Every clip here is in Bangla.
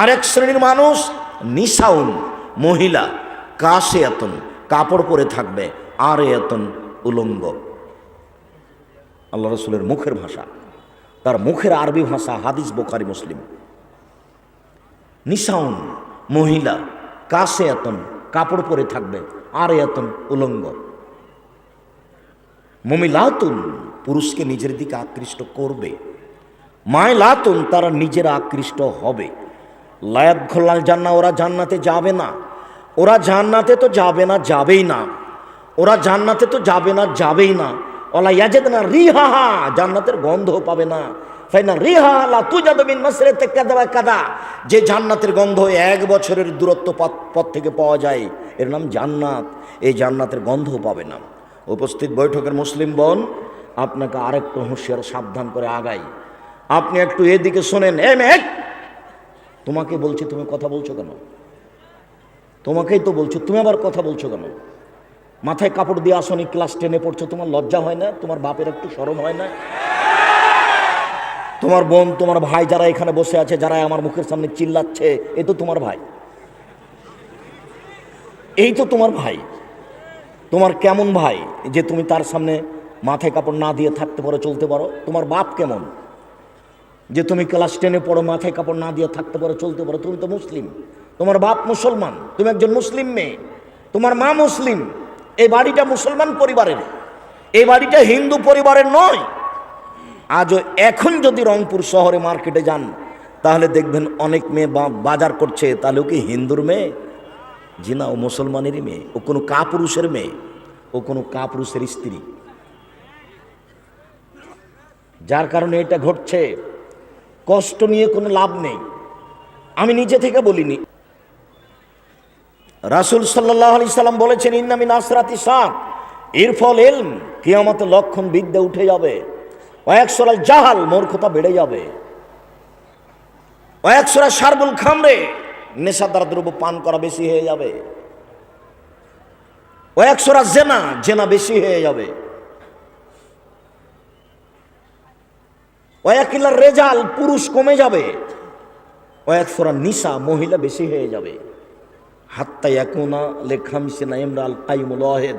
আরেক শ্রেণির মানুষ নিসাউন, মহিলা কাশে এতন কাপড় পরে থাকবে আর এতন উলঙ্গ। আল্লাহ রসুলের মুখের ভাষা, তার মুখের আরবি ভাষা হাদিস বোখারি, মুসলিম। নিসাউন, মহিলা কাশে এতন কাপড় পরে থাকবে আর এতন উলঙ্গ। মমিলাতুন, পুরুষকে নিজের দিকে আকৃষ্ট করবে। মায়লাতুন, তারা নিজেরা আকৃষ্ট হবে। লায়াত খোল্লাল জান্না ওরা জান্নাতে যাবে না। ওরা জান্নাতে তো যাবে না, যাবেই না। ওরা জান্নাতে তো যাবে না, যাবেই না। ওলা ইয়াজেদ না রিহা জান্নাতের গন্ধ পাবে না। ফাইনা রিহা লা তুজাদবিন মাসরিতে কাদা কাদা যে জান্নাতের গন্ধ এক বছরের দূরত্ব পথ থেকে পাওয়া যায়, এর নাম জান্নাত। এই জান্নাতের গন্ধ পাবে না। উপস্থিত বৈঠকের মুসলিম বোন, আপনাকে আরেকটু হুঁশিয়ার সাবধান করে আগাই। আপনি একটু এদিকে শোনেন। এম মেঘ তোমাকে বলছি তুমি কথা বলছো কেন? তোমাকেই তো বলছো, তুমি আবার কথা বলছো কেন? মাথায় কাপড় দিয়ে আসনি, ক্লাস টেনে পড়ছো, তোমার লজ্জা হয় না? তোমার বাপের একটু সরম হয় না? তোমার বোন, তোমার ভাই যারা এখানে বসে আছে, যারা আমার মুখের সামনে চিল্লাচ্ছে, এ তো তোমার ভাই। এই তো তোমার ভাই। তোমার কেমন ভাই? যে তুমি তার সামনে মাথায় কাপড় না দিয়ে থাকতে পারো, চলতে পারো, তোমার বাপ কেমন? যে তুমি ক্লাস টেনে পড়ো, মাথায় কাপড় না দিয়ে থাকতে পারো, চলতে পারো, তুমি তো মুসলিম। তোমার বাপ মুসলমান, তুমি একজন মুসলিম মেয়ে। তোমার মা মুসলিম, এই বাড়িটা মুসলমান পরিবারের। এই বাড়িটা হিন্দু পরিবারের নয়। আজও এখন যদি রংপুর শহরে মার্কেটে যান, তাহলে দেখবেন অনেক মেয়ে বাজার করছে, তাহলে কি হিন্দুর মেয়ে? জি না, ও মুসলমানেরই মেয়ে। ও কোনো কাপুরুষের মেয়ে। ও কোনো কাপুরুষের স্ত্রী। যার কারণে এটা ঘটছে। কষ্ট নিয়ে কোনো লাভ নেই। আমি নিজে থেকে বলিনি। রাসুল সাল্লাহ আলি সাল্লাম বলেছেন ইন্নামিন আসরাতি সাক এর ফল এলম, কিয়ামতে লক্ষণ বিদ্যা উঠে যাবে। কয়েকশোরা জাহাল, মূর্খতা বেড়ে যাবে। কয়েকশোরা সারবুল খামরে নেশাদার দ্রব্য পান করা বেশি হয়ে যাবে। কয়েকশোরা জেনা জেনা বেশি হয়ে যাবে। কয়েকিলার রেজাল পুরুষ কমে যাবে। কয়েকশোরা নিশা মহিলা বেশি হয়ে যাবে। হাত্তা একুনা লেখামসিনা ইমরাল কাইমুল ওয়াহেদ।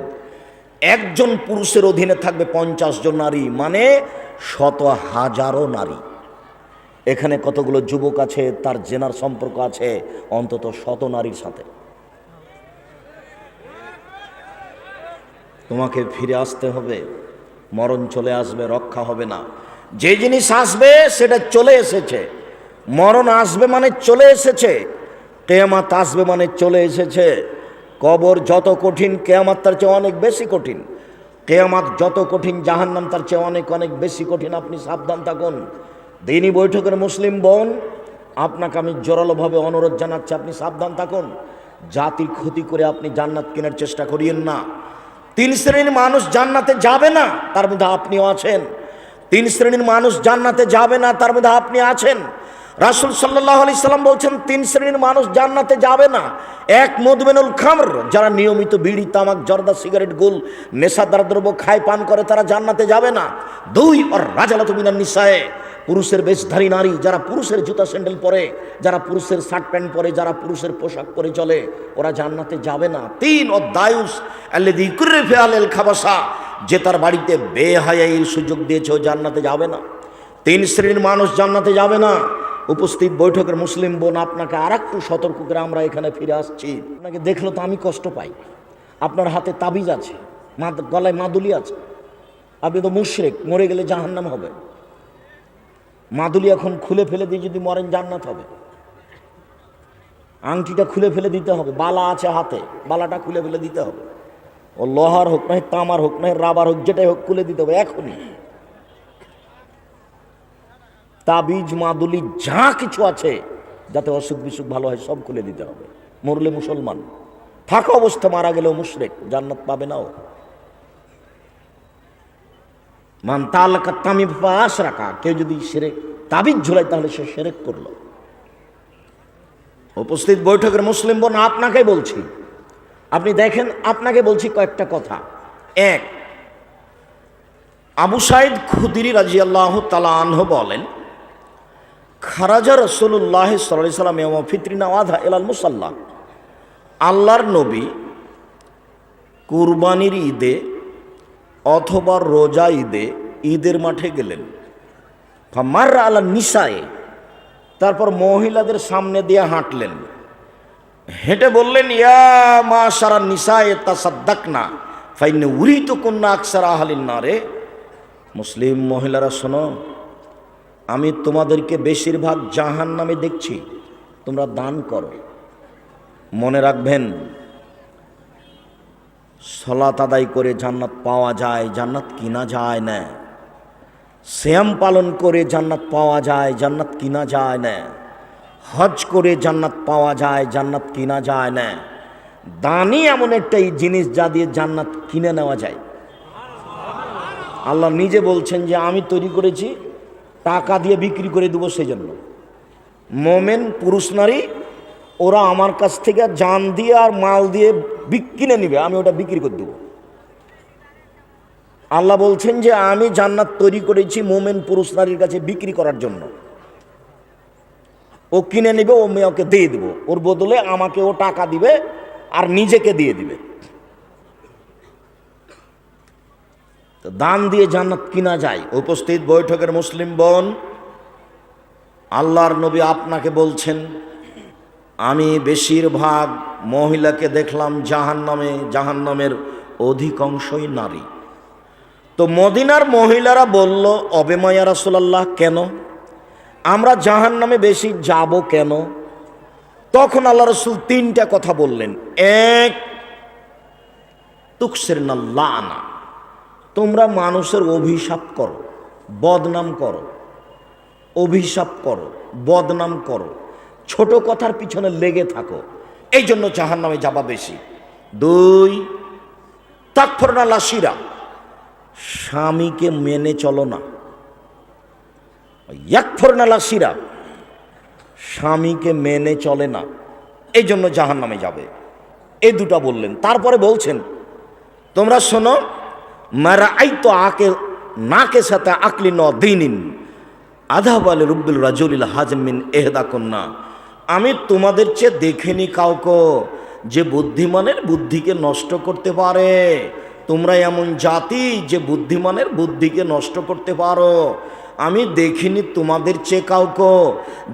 একজন পুরুষের অধীনে থাকবে পঞ্চাশ জন নারী মানে শত হাজারো নারী। এখানে কতগুলো যুবক আছে, তার জেনার সম্পর্ক আছে, অন্তত শত নারীর সাথে। তোমাকে ফিরে আসতে হবে, মরণ চলে আসবে, রক্ষা হবে না। যে জিনিস আসবে সেটা চলে এসেছে। মরণ আসবে মানে চলে এসেছে। কেয়ামাত আসবে মানে চলে এসেছে। কবর যত কঠিন, কেয়ামাত তার চেয়ে অনেক বেশি কঠিন। কেয়ামাত যত কঠিন, জাহান্নাম তার চেয়ে অনেক অনেক বেশি কঠিন। আপনি সাবধান থাকুন। দিনই বৈঠকের মুসলিম বোন, আপনাকে আমি জোরালোভাবে অনুরোধ জানাচ্ছি, আপনি সাবধান থাকুন। জাতির ক্ষতি করে আপনি জান্নাত কেনার চেষ্টা করিয়েন না। তিন শ্রেণির মানুষ জান্নাতে যাবে না, তার মধ্যে আপনিও আছেন। তিন শ্রেণির মানুষ জান্নাতে যাবে না, তার মধ্যে আপনি আছেন। রাসুল সাল্লাহ আলি সাল্লাম বলছেন, তিন শ্রেণির মানুষ জান্নাতে যাবে না। এক মধুবেনুল খামর, যারা নিয়মিত বিড়ি, তামাক, জর্দা, সিগারেট, গুল, নেশাদার দ্রব্য খায়, পান করে, তারা জান্নাতে যাবে না। দুই, অর রাজালত মিনার নিশায় পুরুষের বেশধারী নারী, যারা পুরুষের জুতা স্যান্ডেল পরে, যারা পুরুষের শার্ট প্যান্ট পরে, যারা পুরুষের পোশাক পরে চলে, ওরা জান্নাতে যাবে না। তিন ফেয়ালেল খাবাসা, যে তার বাড়িতে বেহায়াইয়ের সুযোগ দিয়েছে, ও জান্নাতে যাবে না। তিন শ্রেণির মানুষ জান্নাতে যাবে না। উপস্থিত বৈঠকের মুসলিম বোন, আপনাকে আর একটু সতর্ক করে আমরা এখানে ফিরে আসছি। আপনাকে দেখলে তো আমি কষ্ট পাই। আপনার হাতে তাবিজ আছে গলায় মাদুলি আছে। আপনি তো মুশরেক, মরে গেলে জাহান্নাম হবে। মাদুলি এখন খুলে ফেলে দিয়ে যদি মরেন জান্নাত হবে। আংটিটা খুলে ফেলে দিতে হবে, বালা আছে হাতে, বালাটা খুলে ফেলে দিতে হবে। ও লোহার হোক না, তামার হোক না, রাবার হোক, যেটাই হোক, খুলে দিতে হবে এখনই। তাবিজ, মাদুলি, যা কিছু আছে, যাতে অসুখ বিসুখ ভালো হয়, সব খুলে দিতে হবে। মরলে মুসলমান। থাকা অবস্থা মারা গেলেও মুশরেক, জান্নাত পাবে নাও মান তালাকা তামি পাশ রাখা কেউ যদি সেরেক তাবিজ ঝুলাই তাহলে সে সেরেক করল। উপস্থিত বৈঠকের মুসলিম বোন, আপনাকে বলছি। আপনি দেখেন, আপনাকে বলছি কয়েকটা কথা। এক, আবু সাইদ খুদিরি রাজি আল্লাহ তালাহ বলেন, খারাজা রসুল্লাহ সাল্লাহ সাল্লাম এমা ফিতরিনা আধা এলাল মুসাল্লাহ আল্লাহর নবী কুরবানির ঈদে অথবা রোজা ঈদে, ঈদের মাঠে গেলেন। মার আল্লাহ নিসায়ে, তারপর মহিলাদের সামনে দিয়ে হাঁটলেন। হেঁটে বললেন, ইয়া মা সারা নিসায়ে তা সাদ্দাক না ফাইনে উড়ি তো কন্যা আকসার আহালিন না রে মুসলিম মহিলারা, শোনো, আমি তোমাদেরকে বেশিরভাগ জাহান নামে দেখছি, তোমরা দান করো। মনে রাখবেন সলাত আদায় করে জান্নাত পাওয়া যায়, জান্নাত কিনা যায় না। শ্যাম পালন করে জান্নাত পাওয়া যায়, জান্নাত কিনা যায় না। হজ করে জান্নাত পাওয়া যায়, জান্নাত কিনা যায় না। দানই এমন একটাই জিনিস যা দিয়ে জান্নাত কিনে নেওয়া যায়। আল্লাহ নিজে বলছেন যে, আমি তৈরি করেছি, টাকা দিয়ে বিক্রি করে দেবো সেই জন্য মোমেন, পুরুষ, নারী ওরা আমার কাছ থেকে জান দিয়ে আর মাল দিয়ে কিনে নিবে, আমি ওটা বিক্রি করে দেবো। আল্লাহ বলছেন যে, আমি জান্নাত তৈরি করেছি মোমেন পুরুষ নারীর কাছে বিক্রি করার জন্য। ও কিনে নেবে, ও মেয়ে ওকে দিয়ে দেবো। ওর বদলে আমাকে ও টাকা দিবে আর নিজেকে দিয়ে দিবে। তো দান দিয়ে জান্নাত কিনা যায়। উপস্থিত বৈঠকের মুসলিম বোন, আল্লাহর নবী আপনাকে বলছেন আমি বেশিরভাগ মহিলাকে দেখলাম জাহান নামে জাহান নামের অধিকাংশই নারী। তো মদিনার মহিলারা বলল অবেময়া রাসুলাল্লাহ, কেন? আমরা জাহান নামে বেশি যাব কেন? তখন আল্লাহ রসুল তিনটা কথা বললেন। এক তুকসের না তোমরা মানুষের অভিশাপ করো, বদনাম করো, অভিশাপ করো, বদনাম করো। ছোট কথার পিছনে লেগে থাকো। এই জন্য জাহান নামে যাবা বেশি। দুই, তাকফরনা লাসিরা স্বামীকে মেনে চলো না। ইয়াকফরনা লাসিরা স্বামীকে মেনে চলে না। এই জন্য জাহান নামে যাবে। এই দুটা বললেন। তারপরে বলছেন, তোমরা শোনো মারা আই তো আকে, নাকে সাথে আকলি ন আধা বলে রুব্বুল রাজুলিল হাজমিন এহদা কন্যা আমি তোমাদের চেয়ে দেখিনি কাউকে যে বুদ্ধিমানের বুদ্ধিকে নষ্ট করতে পারে। তোমরা এমন জাতি যে বুদ্ধিমানের বুদ্ধিকে নষ্ট করতে পারো। আমি দেখিনি তোমাদের চেয়ে কাউকে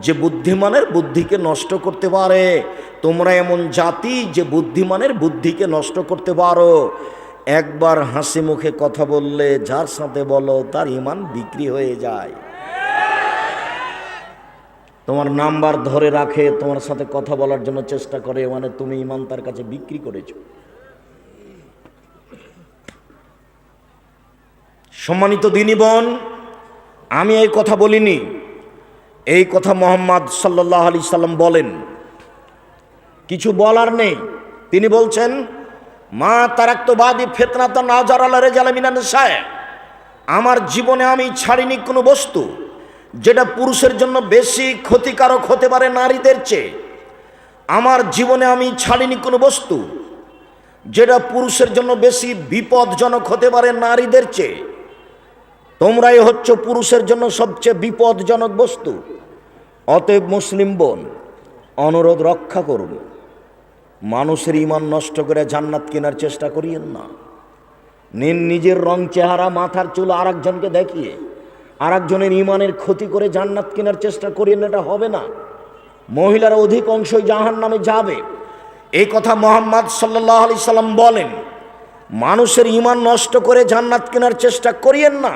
যে বুদ্ধিমানের বুদ্ধিকে নষ্ট করতে পারে। তোমরা এমন জাতি যে বুদ্ধিমানের বুদ্ধিকে নষ্ট করতে পারো। একবার হাসি মুখে কথা বললে, যার সাথে বলো, তার ইমান বিক্রি হয়ে যায়। তোমার নাম্বার ধরে রাখে, তোমার সাথে কথা বলার জন্য চেষ্টা করে মানে তুমি ইমান তার কাছে বিক্রি করেছ। সম্মানিত দিনী বোন, আমি এই কথা বলিনি। এই কথা মোহাম্মদ সাল্লাহ আলি সাল্লাম বলেন। কিছু বলার নেই। তিনি বলছেন, মা তারাক্তবাদী ফেতনাতা নাজার আল্লাহ রেজালামিনান সাহেব আমার জীবনে আমি ছাড়িনি কোনো বস্তু। যেটা পুরুষের জন্য বেশি ক্ষতিকারক হতে পারে নারীদের চেয়ে। আমার জীবনে আমি ছাড়িনি কোনো বস্তু। যেটা পুরুষের জন্য বেশি বিপদজনক হতে পারে নারীদের চেয়ে। তোমরাই হচ্ছ পুরুষের জন্য সবচেয়ে বিপদজনক বস্তু। অতএব মুসলিম বোন, অনুরোধ রক্ষা করুন। মানুষের ইমান নষ্ট করে জান্নাত কেনার চেষ্টা করিয়েন না। নিন নিজের রং চেহারা, মাথার চুল আর একজনকে দেখিয়ে। আর একজনের ইমানের ক্ষতি করে জান্নাত কেনার চেষ্টা করিয়েন এটা হবে না। মহিলারা অধিক অংশই জাহান নামে যাবে। এই কথা মোহাম্মদ সাল্লাহ আলি সাল্লাম বলেন, মানুষের ইমান নষ্ট করে জান্নাত কেনার চেষ্টা করিয়েন না।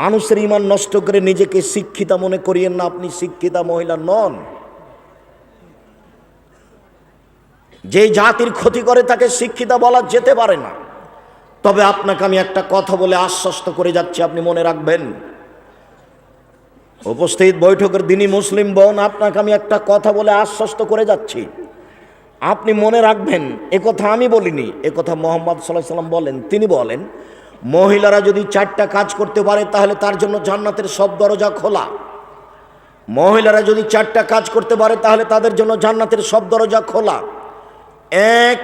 মানুষের ইমান নষ্ট করে নিজেকে শিক্ষিতা মনে করিয়েন না, আপনি শিক্ষিতা মহিলা নন। যে জাতির ক্ষতি করে তাকে শিক্ষিতা বলা যেতে পারে না। তবে আপনাকে আমি একটা কথা বলে আশ্বস্ত করে যাচ্ছি, আপনি মনে রাখবেন উপস্থিত বৈঠকের দিনই মুসলিম বোন, আপনাকে আমি একটা কথা বলে আশ্বস্ত করে যাচ্ছি। আপনি মনে রাখবেন, এ কথা আমি বলিনি, এ কথা মোহাম্মদ সাল্লাহ সাল্লাম বলেন, তিনি বলেন, মহিলারা যদি চারটা কাজ করতে পারে, তাহলে তার জন্য জান্নাতের সব দরজা খোলা। মহিলারা যদি চারটা কাজ করতে পারে, তাহলে তাদের জন্য জান্নাতের সব দরজা খোলা। এক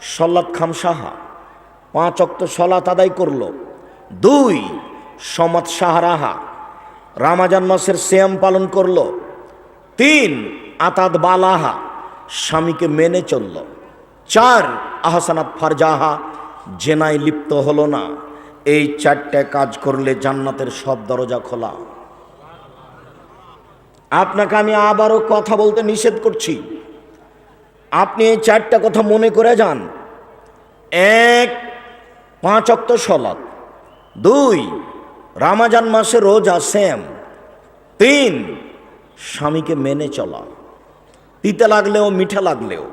সল্লাত খামসাহা। পাঁচ অক্ত সলাত আদায় করল। দুই সমাজ সাহারাহা। রামাজান মাসের শ্যাম পালন করল। তিন, আতাদ বালাহা, স্বামীকে মেনে চলল। চার, আহসানাত ফারজাহা, জেনায় লিপ্ত হলো না। এই চারটে কাজ করলে জান্নাতের সব দরজা খোলা। আপনাকে আমি আবারও কথা বলতে নিষেধ করছি। আপনি এই চারটা কথা মনে করে যান। এক, পাঁচ অক্ত সলাৎ। দুই রামাজান মাসে রোজা সেম তিন, স্বামীকে মেনে চলা। তিতে লাগলেও, মিঠা লাগলেও।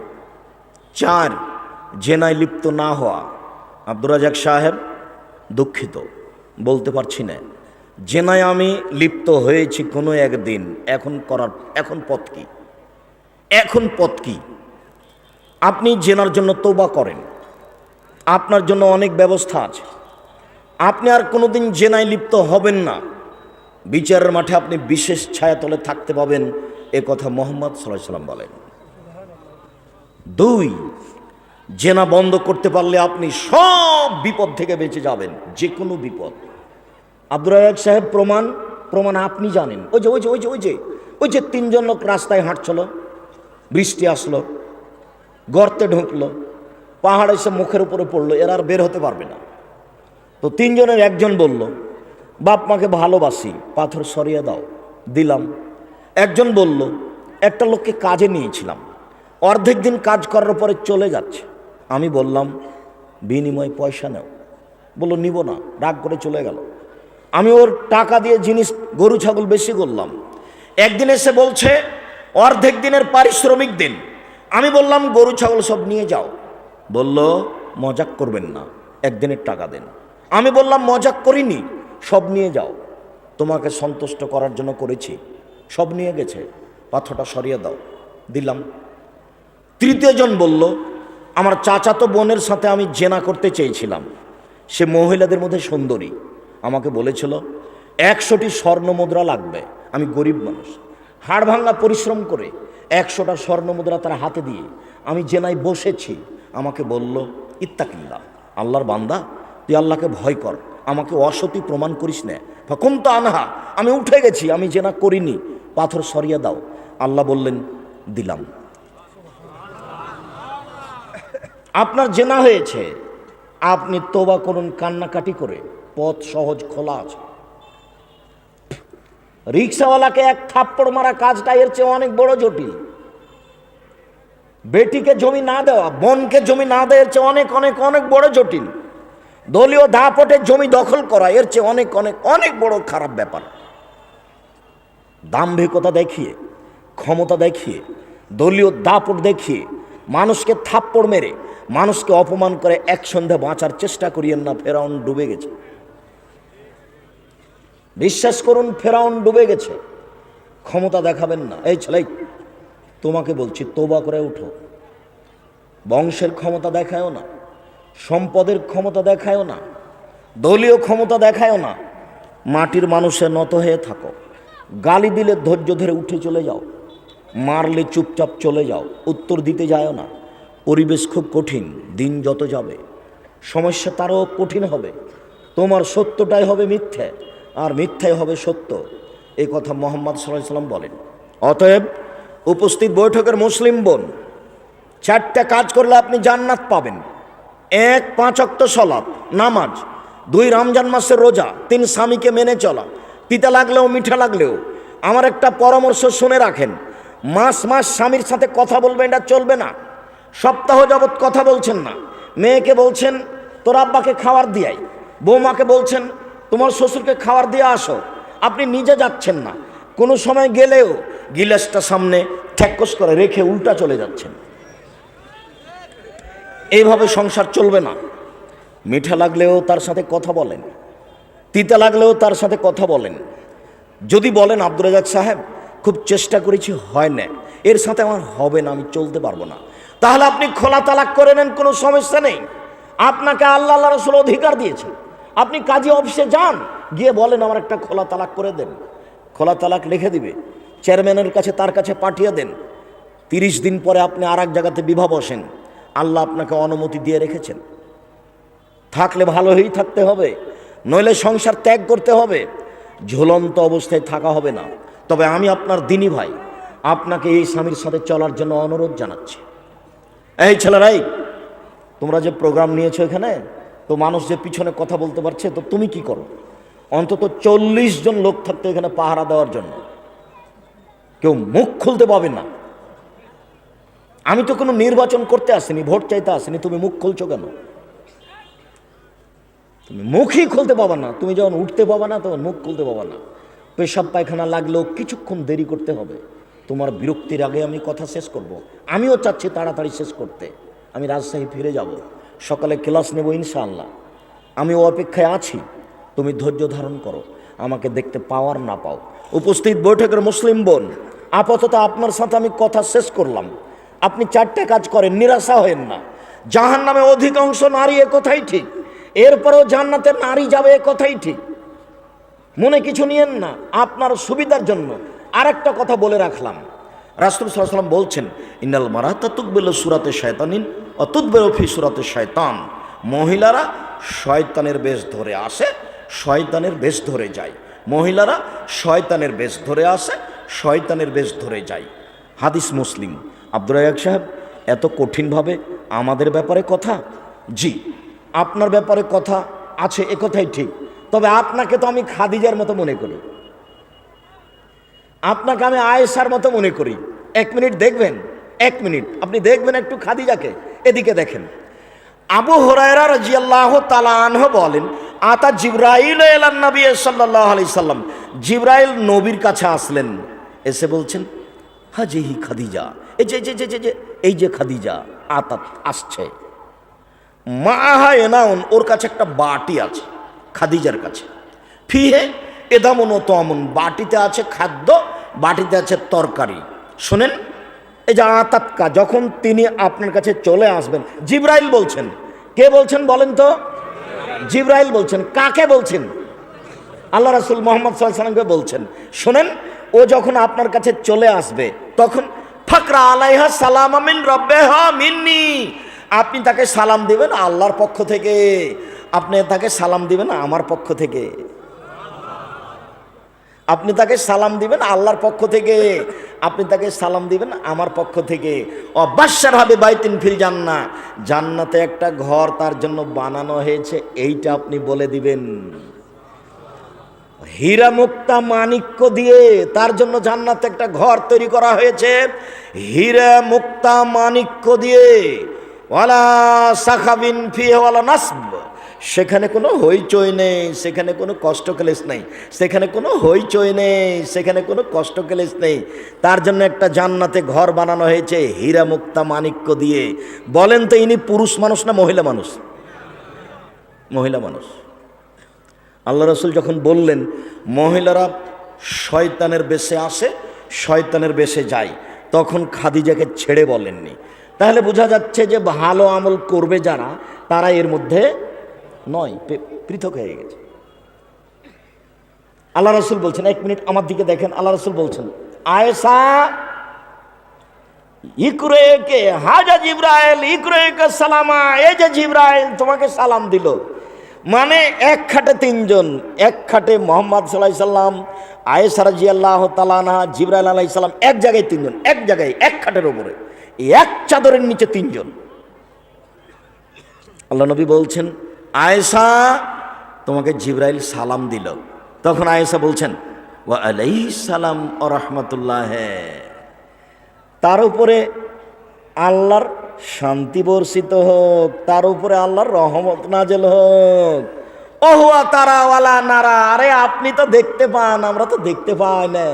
চার, জেনায় লিপ্ত না হওয়া। আব্দুর রাজাক সাহেব দুঃখিত, বলতে পারছি না। জেনায় আমি লিপ্ত হয়েছি কোনো একদিন। এখন করার, এখন পথ কি? এখন পথ কি? আপনি জেনার জন্য তোবা করেন। আপনার জন্য অনেক ব্যবস্থা আছে। আপনি আর কোনোদিন জেনায় লিপ্ত হবেন না। বিচারের মাঠে আপনি বিশেষ ছায়াতলে থাকতে পাবেন, এ কথা মোহাম্মদ সাল্লাহ সাল্লাম বলেন। দুই, জেনা বন্ধ করতে পারলে আপনি সব বিপদ থেকে বেঁচে যাবেন যে কোনো বিপদ। আব্দুর রাজাক সাহেব প্রমাণ প্রমাণ আপনি জানেন। ওই যে ওই যে ওই যে ওই যে ওই যে তিনজন লোক রাস্তায় হাঁটছিল, বৃষ্টি আসলো, গর্তে ঢুকলো, পাহাড় এসে মুখের উপরে পড়ল, এরা আর বের হতে পারবে না। তো তিনজনের একজন বলল, বাপ মাকে ভালোবাসি, পাথর সরিয়ে দাও। দিলাম। একজন বলল, একটা লোককে কাজে নিয়েছিলাম, অর্ধেক দিন কাজ করার পরে চলে যাচ্ছে। আমি বললাম, বিনিময় পয়সা নেও। বলল, নিব না। রাগ করে চলে গেল। আমি ওর টাকা দিয়ে জিনিস, গরু, ছাগল বেশি করলাম। একদিন এসে বলছে, অর্ধেক দিনের পারিশ্রমিক দিন। আমি বললাম, গরু, ছাগল সব নিয়ে যাও। বলল, মজাক করবেন না, একদিনের টাকা দেন। আমি বললাম, মজাক করিনি, সব নিয়ে যাও। তোমাকে সন্তুষ্ট করার জন্য করেছি, সব নিয়ে গেছে, পাথরটা সরিয়ে দাও। দিলাম। তৃতীয় জন বলল, আমার চাচাতো বোনের সাথে আমি জেনা করতে চেয়েছিলাম। সে মহিলাদের মধ্যে সুন্দরী। আমাকে বলেছিল, একশোটি স্বর্ণ মুদ্রা লাগবে, আমি গরিব মানুষ। হাড় ভাঙা পরিশ্রম করে একশোটা স্বর্ণ মুদ্রা তার হাতে দিয়ে আমি জেনায় বসেছি। আমাকে বলল ইত্তাকিল্লা আল্লাহর বান্দা তুই আল্লাহকে ভয় কর, আমাকে অসতি প্রমাণ করিস না। ফকুম তো আনহা, আমি উঠে গেছি, আমি জেনা করিনি, পাথর সরিয়ে দাও। আল্লাহ বললেন, দিলাম। আপনার জেনা হয়েছে, আপনি তোবা করুন কান্নাকাটি করে, পথ সহজ খোলা আছে। রিক্সাওয়ালাকে এক থাপ্পড় মারা কাজটা এর চেয়ে অনেক বড় জটিল। বেটিকে জমি না দেওয়া, বোনকে জমি না দেওয়ার চেয়ে অনেক অনেক অনেক বড় জটিল। দলীয় দাপটে জমি দখল করা, এর চেয়ে অনেক অনেক অনেক বড় খারাপ ব্যাপার। দাম্ভিকতা দেখিয়ে, ক্ষমতা দেখিয়ে, দলীয় দাপট দেখিয়ে, মানুষকে থাপ্পড় মেরে, মানুষকে অপমান করে এক সন্ধে বাঁচার চেষ্টা করিয়েন না, ফেরাউন ডুবে গেছে। বিশ্বাস করুন, ফেরাউন ডুবে গেছে। ক্ষমতা দেখাবেন না। এই ছেলে, তোমাকে বলছি, তোবা করে উঠো। বংশের ক্ষমতা দেখায়ও না। সম্পদের ক্ষমতা দেখায়ও না, দলীয় ক্ষমতা দেখায়ও না। মাটির মানুষের নত হয়ে থাকো। গালি দিলে ধৈর্য ধরে উঠে চলে যাও। মারলে চুপচাপ চলে যাও। উত্তর দিতে যায়ও না। পরিবেশ খুব কঠিন, দিন যত যাবে। সমস্যা তারও কঠিন হবে। তোমার সত্যটাই হবে মিথ্যে, আর মিথ্যাই হবে সত্য। এই কথা মোহাম্মদ সাল্লাম বলেন। অতএব উপস্থিত বৈঠকের মুসলিম বোন, চারটা কাজ করলে আপনি জান্নাত পাবেন। এক পাঁচ অক্ত সলাপ নামাজ, দুই রমজান মাসের রোজা, তিন স্বামীকে মেনে চলা, তিতা লাগলেও মিঠা লাগলেও। আমার একটা পরামর্শ শুনে রাখেন, মাস মাস স্বামীর সাথে কথা বলবেন এটা চলবে না। সপ্তাহ যাবৎ কথা বলছেন না। মেয়েকে বলছেন, তোর আব্বাকে খাবার দিয়াই। বৌমাকে বলছেন, তোমার শ্বশুরকে খাবার দিয়ে আসো। আপনি নিজে যাচ্ছেন না। কোনো সময় গেলেও গিলাসটা সামনে ঠ্যাক্কস করে রেখে উল্টা চলে যাচ্ছেন। এইভাবে সংসার চলবে না। মিঠা লাগলেও তার সাথে কথা বলেন। তিতা লাগলেও তার সাথে কথা বলেন। যদি বলেন, আব্দুর রাজাক সাহেব, খুব চেষ্টা করেছি, হয় না। এর সাথে আমার হবে না, আমি চলতে পারব না। তাহলে আপনি খোলা তালাক করে নেন, কোনো সমস্যা নেই। আপনাকে আল্লাহ আল্লাহ রসুল অধিকার দিয়েছে আপনি কাজী অফিসে যান, গিয়ে বলেন, আমার একটা খোলা তালাক করে দেন। খোলা তালাক লিখে দিবে। চেয়ারম্যানের কাছে, তার কাছে পাঠিয়ে দেন। তিরিশ দিন পরে আপনি আর এক জায়গাতে বিবাহ বসেন। আল্লাহ আপনাকে অনুমতি দিয়ে রেখেছেন। থাকলে ভালো হয়েই থাকতে হবে, নইলে সংসার ত্যাগ করতে হবে, ঝুলন্ত অবস্থায় থাকা হবে না। তবে আমি আপনার দিনী ভাই, আপনাকে এই স্বামীর সাথে চলার জন্য অনুরোধ জানাচ্ছি। এই ছেলেরাই, তোমরা যে প্রোগ্রাম নিয়েছো এখানে, তো মানুষ যে পিছনে কথা বলতে পারছে, তো তুমি কি করো? অন্তত চল্লিশ জন লোক থাকতে এখানে পাহারা দেওয়ার জন্য। কেউ মুখ খুলতে পাবে না। আমি তো কোনো নির্বাচন করতে আসিনি, ভোট চাইতে আসিনি, তুমি মুখ খুলছো কেন? তুমি মুখই খুলতে পাবা না, তুমি যখন উঠতে পাবা না, তখন মুখ খুলতে পাবা না। পেশাব পায়খানা লাগলেও কিছুক্ষণ দেরি করতে হবে। তোমার বিরক্তির আগে আমি কথা শেষ করব। আমিও চাচ্ছি তাড়াতাড়ি শেষ করতে। আমি রাজশাহী ফিরে যাব। সকালে ক্লাস নেব ইনশাআল্লাহ। আমি ও অপেক্ষায় আছি। তুমি ধৈর্য ধারণ করো। আমাকে দেখতে পাওয়ার না পাও। উপস্থিত বৈঠকের মুসলিম বোন, আপাতত আপনার সাথে আমি কথা শেষ করলাম। আপনি চারটে কাজ করেন, নিরাশা হয়েন না। জাহান নামে অধিকাংশ নারী এ কথাই ঠিক, এরপরেও জান্নাতে নারী যাবে এ কথাই ঠিক। মনে কিছু নিয়েন না, আপনার সুবিধার জন্য আরেকটা কথা বলে রাখলাম। রাসুল সাল্লাম বলছেন, ইন্নাল মারাতা তুকবেল সুরাতে শয়তানিন অতুকবেল ফি সুরাতে শয়তান। মহিলারা শয়তানের বেশ ধরে আসে, শয়তানের বেশ ধরে যায়। মহিলারা শয়তানের বেশ ধরে আসে, শয়তানের বেশ ধরে যায়। হাদিস মুসলিম। আব্দুর রায়াক সাহেব, এত কঠিনভাবে আমাদের ব্যাপারে কথা? জি, আপনার ব্যাপারে কথা আছে, এ কথাই ঠিক। তবে আপনাকে তো আমি খাদিজার মতো মনে করি। আপনাকে আমি আয়েশার মতো মনে করি। এক মিনিট দেখবেন, এক মিনিট। আপনি দেখবেন একটু খাদিজাকে, এদিকে দেখেন। আবু হরায়রা রাজিয়াল্লাহ তালানহ বলেন, আতা জিব্রাইল এলান নবী সাল্লাহ আলি সাল্লাম। জিব্রাইল নবীর কাছে আসলেন। এসে বলছেন হাজি খাদিজা। এই যে যে যে যে এই যে খাদিজা, আতাত, আসছে। মাহা এনাউন ওর কাছে একটা বাটি আছে, খাদিজার কাছে। ফিহে এদামন তমন, বাটিতে আছে খাদ্য, বাটিতে আছে তরকারি। শোনেন, এই যে আতাতকা যখন তিনি আপনার কাছে চলে আসবেন, জিব্রাইল বলছেন। কে বলছেন বলেন তো? জিব্রাইল বলছেন। কাকে বলছেন? আল্লাহ রাসুল মোহাম্মদ সাল্লামকে বলছেন। শোনেন, ও যখন আপনার কাছে চলে আসবে, তখন ফাকরা আলাইহা সালাম আমিন রব্বেহা মিন্নি। আপনি তাকে সালাম দিবেন আল্লাহর পক্ষ থেকে। আপনি তাকে সালাম দিবেন আমার পক্ষ থেকে। আপনি তাকে সালাম দিবেন আল্লাহর পক্ষ থেকে। আপনি তাকে সালাম দিবেন আমার পক্ষ থেকে। অবাসার হবে বাইতিন ফিল জান্না জান্নাতে একটা ঘর তার জন্য বানানো হয়েছে, এইটা আপনি বলে দিবেন। হীরা মুক্তা মানিক্য দিয়ে তার জন্য জান্নাতে একটা ঘর তৈরি করা হয়েছে। হীরা মুক্তা মানিক্য দিয়ে। ওয়ালা সাখাবিন ফিওয়ালা নাসব। সেখানে কোনো হইচই নেই, সেখানে কোনো কষ্ট ক্লেশ নেই, সেখানে কোনো হইচই নেই, সেখানে কোনো কষ্ট ক্লেশ নেই। তার জন্য একটা জান্নাতে ঘর বানানো হয়েছে হীরা মুক্তা মানিক্য দিয়ে। বলেন তো ইনি পুরুষ মানুষ না মহিলা মানুষ? মহিলা মানুষ। আল্লাহ রসুল যখন বললেন, মহিলারা শয়তানের বেশে আসে, শয়তানের বেশে যায়, তখন খাদিজাকে ছেড়ে বলেননি। তাহলে বোঝা যাচ্ছে যে ভালো আমল করবে যারা, তারা এর মধ্যে নয় পৃথক হয়ে গেছে। আল্লাহ রসুল বলছেন, এক মিনিট আমার দিকে দেখেন, আল্লাহ রসুল বলছেন আয়েসা ইকরেকে, হাজা জিব্রাইল, ইকরেকে সালামা, এই যে জিব্রাইল তোমাকে সালাম দিল। মানে এক খাটে তিনজন, এক খাটে মোহাম্মদ সাল্লাহ সাল্লাম আয়েসা রাজি আল্লাহ তালানা জিব্রাইল আলাহ সাল্লাম এক জায়গায় তিনজন, এক জায়গায়, এক খাটের ওপরে এক চাদরের নিচে তিনজন। আল্লাহ নবী বলছেন, আয়েশা তোমাকে জিব্রাইল সালাম দিল। তখন আয়েশা বলছেন, ওয়া আলাইহি সালাম ও রহমতুল্লাহ। তার উপরে আল্লাহর শান্তি বর্ষিত হোক, তার উপরে আল্লাহর রহমত নাজেল হোক। ওহুয়া তারা ওয়ালা নারা, আরে আপনি তো দেখতে পান, আমরা তো দেখতে পাই না।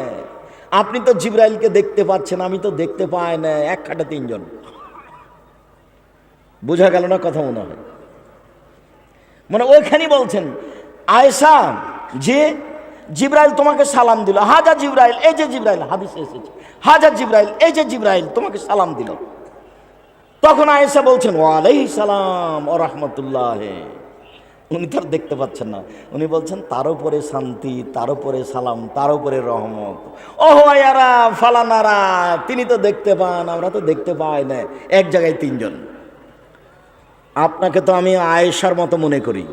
আপনি তো জিব্রাইলকে দেখতে পাচ্ছেন, আমি তো দেখতে পাই না, এক খাটে তিনজন। বোঝা গেল না কথা মনে হয়? মানে ওইখানেই বলছেন, আয়েশা যে জিব্রাইল তোমাকে সালাম দিল। হাজা জিব্রাইল, এই যে জিব্রাইল, হাদিসে এসেছে। হাজা জিব্রাইল, এই যে জিব্রাইল, তোমাকে সালাম দিল। তখন আয়েশা বলছেন ওয়ালাই সালাম ও রহমতুল্লাহ। উনি তো আর দেখতে পাচ্ছেন না। উনি বলছেন, তার উপরে শান্তি, তার উপরে সালাম, তার উপরে রহমত। ও ইয়ারা ফালানারা তিনি তো দেখতে পান, আমরা তো দেখতে পাই না। এক জায়গায় তিনজন। আপনাকে তো আমি আয়েশার মতো মনে করি।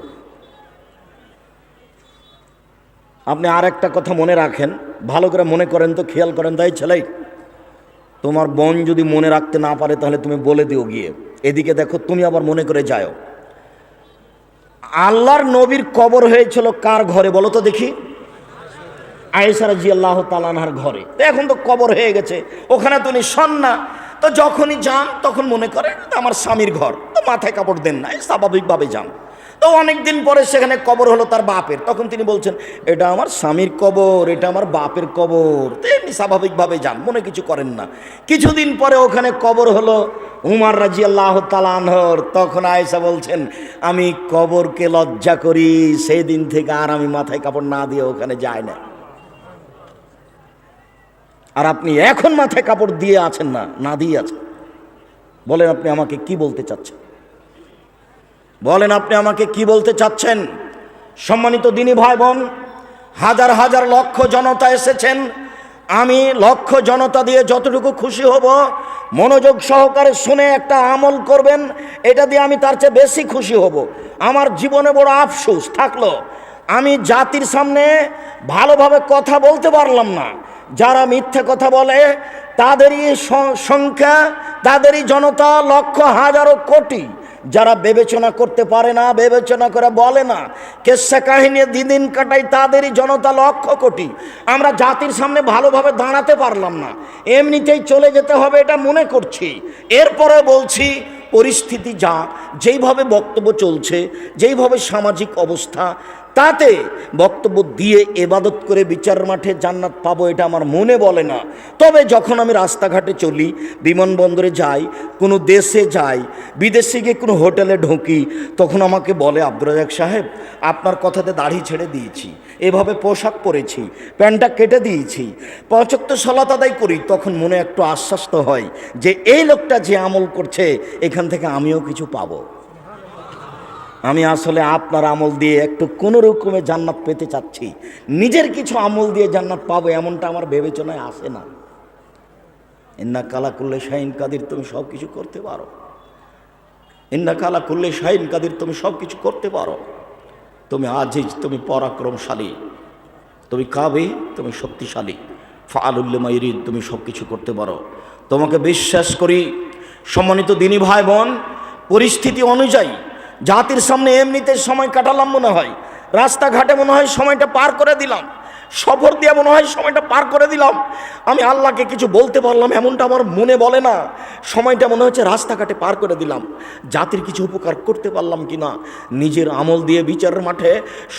আপনি আর একটা কথা মনে রাখেন। ভালো করে মনে করেন তো, খেয়াল করেন তাই ছেলে তোমার বোন যদি মনে রাখতে না পারে, তাহলে তুমি বলে দিও গিয়ে। এদিকে দেখো, তুমি আবার মনে করে যাও আল্লাহর নবীর কবর হয়েছিল কার ঘরে বলো তো দেখি? আয়েসারা জি আল্লাহ তালানহার ঘরে। তো এখন তো কবর হয়ে গেছে, ওখানে তো উনি না। তো যখনই যান, তখন মনে করেন আমার স্বামীর ঘর। তো মাথায় কাপড় দেন না স্বাভাবিকভাবে যান। তো অনেক দিন পরে সেখানে কবর হলো তার বাপের। তখন তিনি বলছেন, এটা আমার স্বামীর কবর, এটা আমার বাপের কবর। এমনি স্বাভাবিকভাবে যান, মনে কিছু করেন না। কিছুদিন পরে ওখানে কবর হলো উমার রাজি আল্লাহ তালানহর তখন আয়েশা বলছেন, আমি কবরকে লজ্জা করি সেই দিন থেকে আর আমি মাথায় কাপড় না দিয়ে ওখানে যাই না। আর আপনি এখন মাথায় কাপড় দিয়ে আছেন না না দিয়ে আছেন। বলেন আপনি আমাকে কি বলতে চাচ্ছেন? বলেন, আপনি আমাকে কি বলতে চাচ্ছেন? সম্মানিত দিনী ভাই বোন হাজার হাজার লক্ষ জনতা এসেছেন। আমি লক্ষ জনতা দিয়ে যতটুকু খুশি হব, মনোযোগ সহকারে শুনে একটা আমল করবেন। এটা দিয়ে আমি তার চেয়ে বেশি খুশি হব। আমার জীবনে বড় আফসোস থাকল। আমি জাতির সামনে ভালোভাবে কথা বলতে পারলাম না। যারা মিথ্যে কথা বলে, তাদেরই সংখ্যা, তাদেরই জনতা লক্ষ হাজারো কোটি। যারা বিবেচনা করতে পারে না, বিবেচনা করে বলে না, কেসা কাহিনী দিন দিন কাটাই তাদেরই জনতা লক্ষ কোটি। আমরা জাতির সামনে ভালোভাবে দাঁড়াতে পারলাম না। এমনিতেই চলে যেতে হবে এটা মনে করছি। এরপরে বলছি, পরিস্থিতি যা, যেইভাবে বক্তব্য চলছে, যেইভাবে সামাজিক অবস্থা তাতে বক্তব্য দিয়ে এবাদত করে বিচার মাঠে জান্নাত পাবো এটা আমার মনে বলে না। তবে যখন আমি রাস্তাঘাটে চলি, বিমানবন্দরে যাই, কোনো দেশে যাই, বিদেশে গিয়ে কোনো হোটেলে ঢুকি, তখন আমাকে বলে, আব্দুর রাজাক সাহেব, আপনার কথাতে দাড়ি ছেড়ে দিয়েছি, এভাবে পোশাক পরেছি, প্যান্টটা কেটে দিয়েছি পঁচাত্ত সলাত আদায় করি। তখন মনে একটু আশ্বাস হয় যে, এই লোকটা যে আমল করছে, এখান থেকে আমিও কিছু পাবো। আমি আসলে আপনার আমল দিয়ে একটু কোনো রকমে জান্নাত পেতে চাচ্ছি। নিজের কিছু আমল দিয়ে জান্নাত পাবো এমনটা আমার বিবেচনায় আসে না। ইন্না কালা করলে শাহিন কাদির, তুমি সব কিছু করতে পারো। ইন্না কালা করলে শাহিন কাদির, তুমি সব কিছু করতে পারো। তুমি আজিজ, তুমি পরাক্রমশালী। তুমি কাবে, তুমি শক্তিশালী। ফালুল্লামাইরিদ তুমি সব কিছু করতে পারো। তোমাকে বিশ্বাস করি, সম্মানিত দিনী ভাই বোন, পরিস্থিতি অনুযায়ী জাতির সামনে এমনিতে সময় কাটালাম মনে হয়। রাস্তাঘাটে মনে হয় সময়টা পার করে দিলাম। সফর দিয়ে মনে হয় সময়টা পার করে দিলাম। আমি আল্লাহকে কিছু বলতে পারলাম, এমনটা আমার মনে বলে না। সময়টা মনে হচ্ছে রাস্তাঘাটে পার করে দিলাম। জাতির কিছু উপকার করতে পারলাম কি না, নিজের আমল দিয়ে বিচারের মাঠে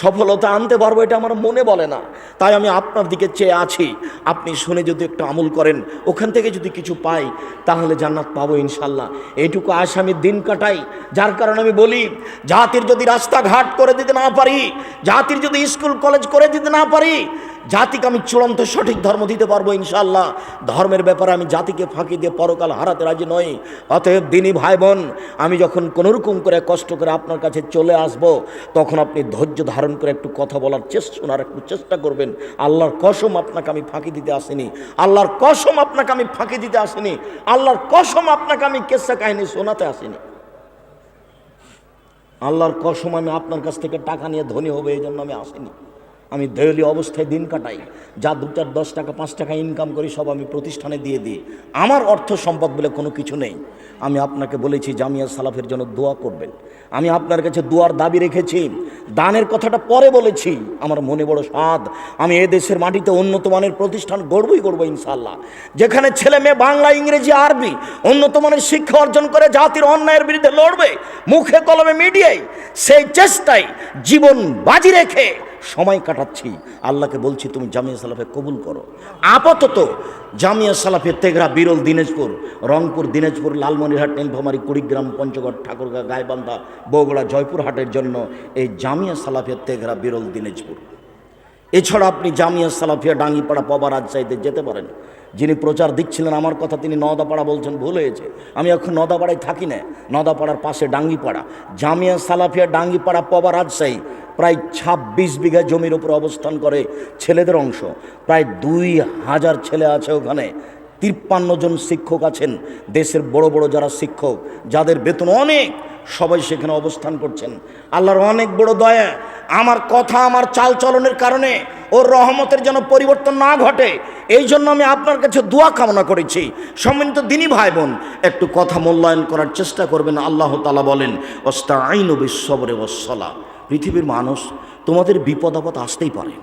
সফলতা আনতে পারব এটা আমার মনে বলে না। তাই আমি আপনার দিকে চেয়ে আছি। আপনি শুনে যদি একটু আমল করেন, ওখান থেকে যদি কিছু পাই, তাহলে জান্নাত পাবো ইনশাল্লাহ এইটুকু আশা আমি দিন কাটাই। যার কারণে আমি বলি, জাতির যদি রাস্তাঘাট করে দিতে না পারি, জাতির যদি স্কুল, কলেজ করে দিতে না পারি জাতিকে আমি চূড়ান্ত সঠিক ধর্ম দিতে পারব ইনশাল্লাহ ধর্মের ব্যাপারে আমি জাতিকে ফাঁকি দিয়ে পরকাল হারাতে রাজি নই। অতএব দিনী ভাই বোন আমি যখন কোনোরকম করে কষ্ট করে আপনার কাছে চলে আসব, তখন আপনি ধৈর্য ধারণ করে একটু কথা বলার চেষ্টা শোনার একটু চেষ্টা করবেন। আল্লাহর কসম আপনাকে আমি ফাঁকি দিতে আসিনি। আল্লাহর কসম আপনাকে আমি ফাঁকি দিতে আসিনি। আল্লাহর কসম আপনাকে আমি কেসা কাহিনী শোনাতে আসিনি। আল্লাহর কসম আমি আপনার কাছ থেকে টাকা নিয়ে ধনী হবে, এই জন্য আমি আসিনি। আমি দেহলি অবস্থায় দিন কাটাই। যা দু চার, দশ টাকা, পাঁচ টাকা ইনকাম করি, সব আমি প্রতিষ্ঠানে দিয়ে দিই। আমার অর্থ সম্পদ বলে কোনো কিছু নেই। আমি আপনাকে বলেছি, জামিয়া সালাফের জন্য দোয়া করবেন। আমি আপনার কাছে দোয়ার দাবি রেখেছি। দানের কথাটা পরে বলেছি। আমার মনে বড় স্বাদ। আমি এ দেশের মাটিতে উন্নত মানের প্রতিষ্ঠান গড়বই গড়বো ইনশাল্লাহ যেখানে ছেলে মেয়ে বাংলা, ইংরেজি, আরবি উন্নত মানের শিক্ষা অর্জন করে জাতির অন্যায়ের বিরুদ্ধে লড়বে, মুখে কলমে মিডিয়ায় সেই চেষ্টায় জীবন বাজি রেখে সময় কাটাচ্ছি। আল্লাহকে বলছি, তুমি জামিয়া সালাফে কবুল করো। আপাতত জামিয়া সালাফে তেঘরা বিরল দিনাজপুর, রংপুর, দিনাজপুর, লালমনিরহাট নীলফামারি কুড়িগ্রাম, পঞ্চগড়, ঠাকুরগাঁ গায়বান্ধা বগুড়া, জয়পুরহাটের জন্য এই জামিয়া সালাফে তেগরা, বিরল দিনাজপুর। এছাড়া আপনি জামিয়া সালাফিয়া ডাঙ্গিপাড়া পবা রাজশাহীতে যেতে পারেন। যিনি প্রচার দিচ্ছিলেন, আমার কথা তিনি নদাপাড়া বলছেন, ভুল হয়েছে। আমি এখন নদাপাড়ায় থাকি না, নদাপাড়ার পাশে ডাঙ্গিপাড়া। জামিয়া সালাফিয়া ডাঙ্গিপাড়া পবা রাজশাহী প্রায় ছাব্বিশ বিঘা জমির উপর অবস্থান করে ছেলেদের অংশ। প্রায় দুই হাজার ছেলে আছে ওখানে। তিপ্পান্ন জন শিক্ষক আছেন। দেশের বড় বড় যারা শিক্ষক, যাদের বেতন অনেক, সবাই সেখানে অবস্থান করছেন। আল্লাহর অনেক বড় দয়া, আমার কথা, আমার চাল চলনের কারণে ওর রহমতের যেন পরিবর্তন না ঘটে এই জন্য আমি আপনার কাছে দোয়া কামনা করেছি। সম্মানিত দিনী ভাই বোন একটু কথা মূল্যায়ন করার চেষ্টা করবেন, আল্লাহ তালা বলেন অস্তা আইন ও বিশ্বরে ওসলা পৃথিবীর মানুষ, তোমাদের বিপদ আপদ আসতেই পারে।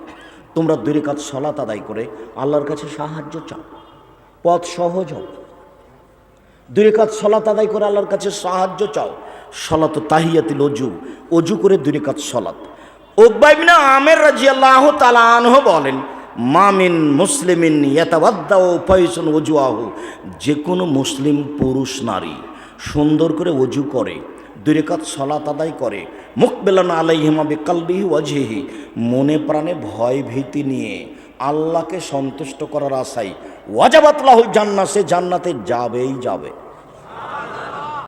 তোমরা দুই কাজ সলাত আদায় করে আল্লাহর কাছে সাহায্য চাও। পথ সহজ হোক। দুই কাজ সলাত আদায় করে আল্লাহর কাছে সাহায্য চাও। সলাত তাহিয়াতিল অজু অজু করে দুই কাজ সলাত ওকবাইবিনা আমের রাজি আল্লাহ তালানহ বলেন মামিন মুসলিমিন ইয়াতাবাদ্দা ও ফয়সন অজু আহু যে কোনো মুসলিম পুরুষ নারী সুন্দর করে অজু করে দুই রেখাত সলাত আদায় করে, মুকবেলান আলাইহিমা বিকালবিহি ওয়াজহিহি, মনে প্রাণে ভয় ভীতি নিয়ে আল্লাহকে সন্তুষ্ট করার আশায় ওয়াজাবাতলাহ জান্না সে জান্নাতে যাবেই যাবে।